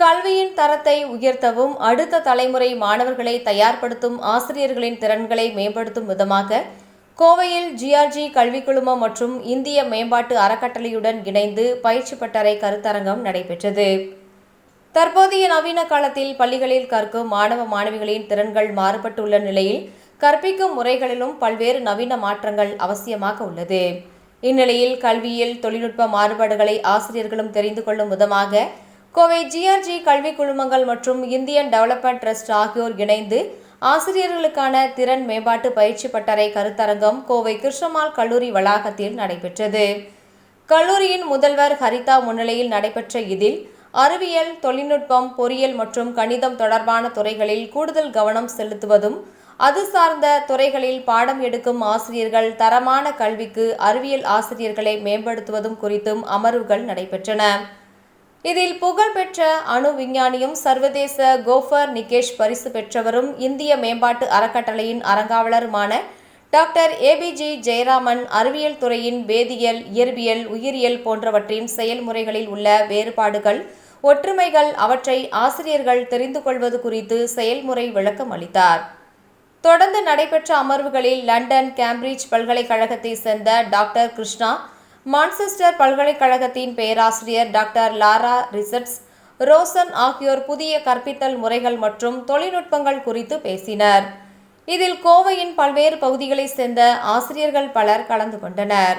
கல்வியின் தரத்தை உயர்த்தவும் அடுத்த தலைமுறை மாணவர்களை தயார்படுத்தும் ஆசிரியர்களின் திறன்களை மேம்படுத்தும் விதமாக கோவையில் ஜிஆர்ஜி கல்விக் குழுமம் மற்றும் இந்திய மேம்பாட்டு அறக்கட்டளையுடன் இணைந்து பயிற்சி பட்டறை கருத்தரங்கம் நடைபெற்றது. தற்போதைய நவீன காலத்தில் பள்ளிகளில் கற்கும் மாணவ மாணவிகளின் திறன்கள் மாறுபட்டுள்ள நிலையில் கற்பிக்கும் முறைகளிலும் பல்வேறு நவீன மாற்றங்கள் அவசியமாக உள்ளது. இந்நிலையில் கல்வியில் தொழில்நுட்ப மாறுபாடுகளை ஆசிரியர்களும் தெரிந்து கொள்ளும் விதமாக கோவை ஜிஆர்ஜி கல்வி குழுமங்கள் மற்றும் இந்தியன் டெவலப்மெண்ட் ட்ரஸ்ட் ஆகியோர் இணைந்து ஆசிரியர்களுக்கான திறன் மேம்பாட்டு பயிற்சி பட்டறை கருத்தரங்கம் கோவை கிருஷ்ணமால் கல்லூரி வளாகத்தில் நடைபெற்றது. கல்லூரியின் முதல்வர் ஹரிதா முன்னிலையில் நடைபெற்ற இதில் அறிவியல் தொழில்நுட்பம் பொறியியல் மற்றும் கணிதம் தொடர்பான துறைகளில் கூடுதல் கவனம் செலுத்துவதும் அது சார்ந்த துறைகளில் பாடம் எடுக்கும் ஆசிரியர்கள் தரமான கல்விக்கு அறிவியல் ஆசிரியர்களை மேம்படுத்துவதும் குறித்தும் அமர்வுகள் நடைபெற்றன. இதில் புகழ்பெற்ற அணு விஞ்ஞானியும் சர்வதேச கோஃபர் நிகேஷ் பரிசு பெற்றவரும் இந்திய மேம்பாட்டு அறக்கட்டளையின் அறங்காவலருமான டாக்டர் ஏபிஜி ஜெயராமன் அறிவியல் துறையின் வேதியியல் இயற்பியல் உயிரியல் போன்றவற்றின் செயல்முறைகளில் உள்ள வேறுபாடுகள் ஒற்றுமைகள் அவற்றை ஆசிரியர்கள் தெரிந்து கொள்வது குறித்து செயல்முறை விளக்கம் அளித்தார். தொடர்ந்து நடைபெற்ற அமர்வுகளில் லண்டன் கேம்பிரிட்ஜ் பல்கலைக்கழகத்தை சேர்ந்த டாக்டர் கிருஷ்ணா மான்செஸ்டர் பல்கலைக்கழகத்தின் பேராசிரியர் டாக்டர் லாரா ரிசர்ட்ஸ் ரோசன் ஆகியோர் புதிய கற்பித்தல் முறைகள் மற்றும் தொழில்நுட்பங்கள் குறித்து பேசினர். இதில் கோவையின் பல்வேறு பகுதிகளைச் சேர்ந்த ஆசிரியர்கள் பலர் கலந்து கொண்டனர்.